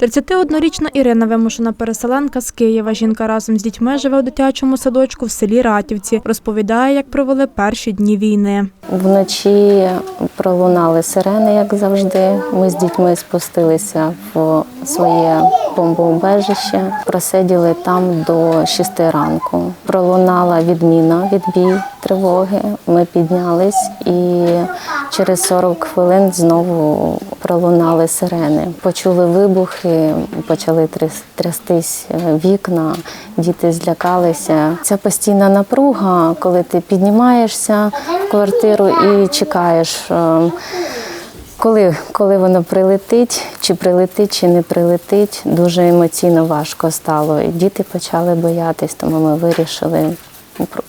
31-річна Ірина вимушена переселенка з Києва. Жінка разом з дітьми живе у дитячому садочку в селі Ратівці. Розповідає, як провели перші дні війни. Вночі пролунали сирени, як завжди. Ми з дітьми спустилися в своє бомбоубежище, просиділи там до 6 ранку. Пролунала відміна, відбій тривоги. Ми піднялись і через 40 хвилин знову пролунали сирени. Почули вибухи, почали тряс- трястись е, вікна, діти злякалися. Ця постійна напруга, коли ти піднімаєшся в квартиру і чекаєш. е, коли, коли воно прилетить, чи прилетить, чи не прилетить, дуже емоційно важко стало. І діти почали боятись, тому ми вирішили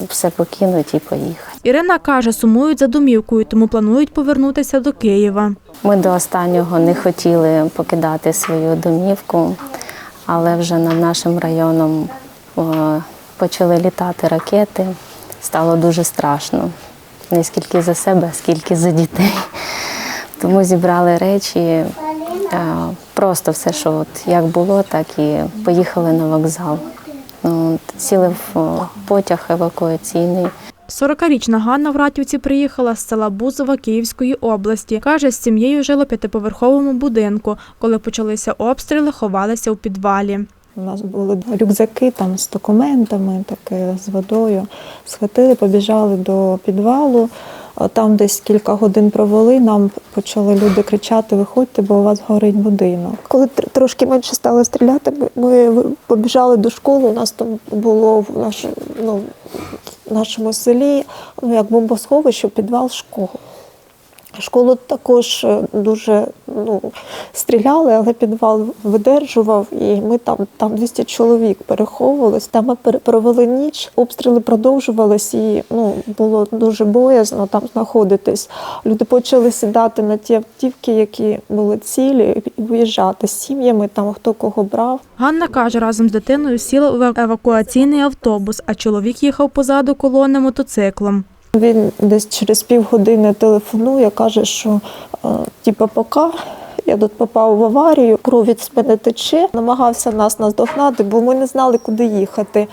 все покинути і поїхати. Ірина каже, сумують за домівкою, тому планують повернутися до Києва. Ми до останнього не хотіли покидати свою домівку, але вже над нашим районом почали літати ракети. Стало дуже страшно. Не скільки за себе, а скільки за дітей. Тому зібрали речі, е, просто все, що от як було, так і поїхали на вокзал. Ну, Сіли в потяг евакуаційний. 40-річна Ганна в Ратівці приїхала з села Бузова Київської області. Каже, з сім'єю жила в п'ятиповерховому будинку. Коли почалися обстріли, ховалися у підвалі. У нас були рюкзаки там з документами, таке з водою. Схватили, побіжали до підвалу. Там десь кілька годин провели. Нам почали люди кричати: виходьте, бо у вас горить будинок. Коли трошки менше стало стріляти, ми побіжали до школи. У нас там було в нашому, ну, в нашому селі ну, як бомбосховище, підвал школи. Школу також е, дуже ну, стріляли, але підвал видержував, і ми там, там 200 чоловік переховувались. Там ми провели ніч, обстріли продовжувались, і ну, було дуже боязно там знаходитись. Люди почали сідати на ті автівки, які були цілі, і виїжджати з сім'ями, там хто кого брав. Ганна каже, разом з дитиною сіла у евакуаційний автобус, а чоловік їхав позаду колони мотоциклом. Він десь через півгодини телефонує, каже, що типа типу, пока я тут попав в аварію, кров від мене тече, намагався нас наздогнати, бо ми не знали, куди їхати.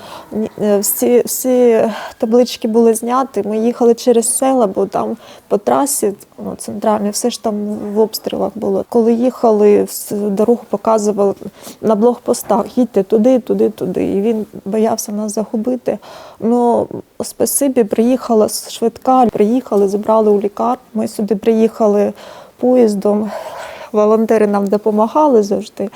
Е, Всі, всі таблички були зняті. Ми їхали через села, бо там по трасі ну, центральній, все ж там в обстрілах було. Коли їхали, дорогу показували на блокпостах, їдьте туди, туди, туди. І він боявся нас загубити. Ну, спасибі, приїхала швидка, приїхали, забрали у лікар. Ми сюди приїхали поїздом. Волонтери нам допомагали завжди.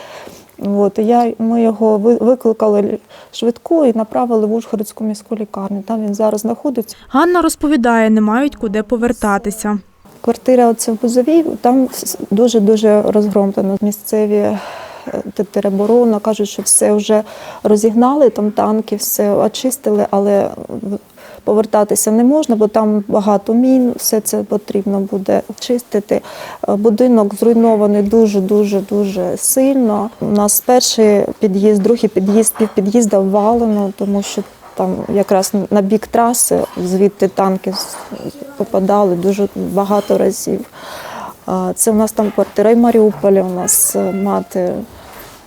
От, я, ми його викликали швидку і направили в Ужгородську міську лікарню. Там він зараз знаходиться. Ганна розповідає, не мають куди повертатися. Квартира оце в Бузовій, там дуже-дуже розгромлено. Місцеві е, тероборона кажуть, що все вже розігнали, там танки, все очистили, але повертатися не можна, бо там багато мін, все це потрібно буде чистити. Е, Будинок зруйнований дуже-дуже дуже сильно. У нас перший під'їзд, другий під'їзд, півпід'їзда ввалено, тому що там якраз на бік траси, звідти танки попадали дуже багато разів. Це у нас там квартира і Маріуполі, у нас е, мати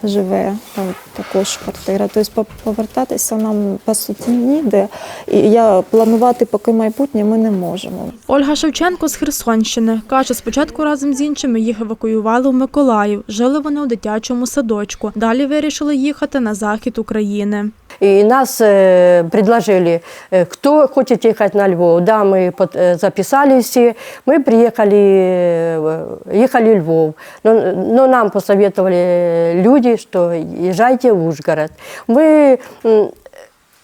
живе, там також квартира. Тобто по- повертатися нам по суті ніде. І я планувати поки майбутнє ми не можемо. Ольга Шевченко з Херсонщини каже, спочатку разом з іншими їх евакуювали в Миколаїв. Жили вони у дитячому садочку. Далі вирішили їхати на захід України. И нас э, предложили, э, кто хочет ехать на Львов. Да, мы под- э, записались, и мы приехали, э, ехали в Львов. Но, но нам посоветовали люди, что езжайте в Ужгород. Мы м,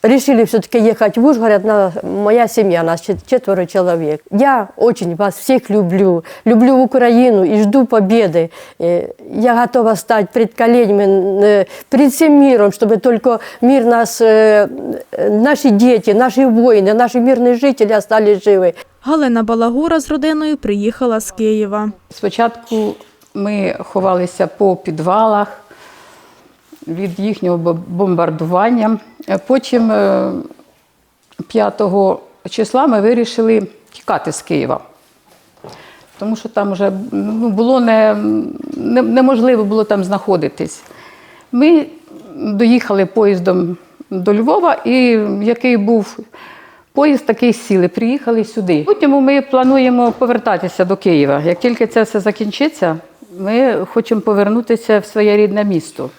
решили все-таки ехать в Ужгород. На, моя семья, нас чет- четверо человек. Я очень вас всех люблю, люблю Украину и жду победы. Э, Я готова стать пред коленями, э, пред всем миром, чтобы только мир нас, э, э, наши дети, наши воины, наши мирные жители остались живы. Галина Балагура з родиною приїхала з Києва. Спочатку ми ховалися по підвалах від їхнього бомбардування. Е, Потім е, 5 числа ми вирішили тікати з Києва. Тому що там вже ну, було не, не, неможливо було там знаходитись. Ми доїхали поїздом до Львова, і який був поїзд, такий сіли, приїхали сюди. Потім ми плануємо повертатися до Києва. Як тільки це все закінчиться, ми хочемо повернутися в своє рідне місто.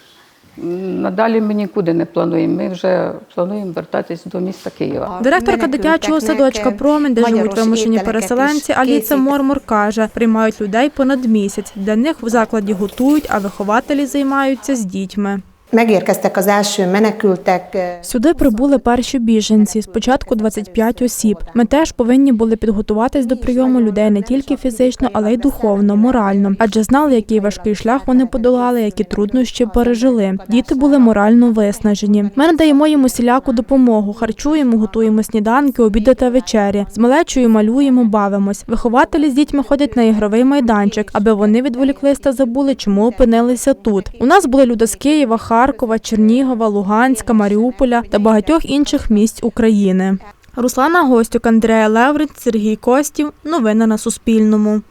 Надалі ми нікуди не плануємо. Ми вже плануємо вертатись до міста Києва. Директорка дитячого садочка Промінь, де живуть вимушені переселенці, Аліця Мормор каже, приймають людей понад місяць. Для них в закладі готують, а вихователі займаються з дітьми. Megérkeztek az első Сюди прибули перші біженці. Спочатку 25 осіб. Ми теж повинні були підготуватись до прийому людей не тільки фізично, але й духовно, морально. Адже знали, який важкий шлях вони подолали, які труднощі пережили. Діти були морально виснажені. Ми надаємо їм усіляку допомогу, харчуємо, готуємо сніданки, обіди та вечері. З малечою малюємо, бавимось. Вихователі з дітьми ходять на ігровий майданчик, аби вони відволіклись та забули, чому опинилися тут. У нас були люди з Києва, Харкова, Чернігова, Луганська, Маріуполя та багатьох інших місць України. Руслана Гостюк, Андрея Левриць, Сергій Костів. Новини на Суспільному.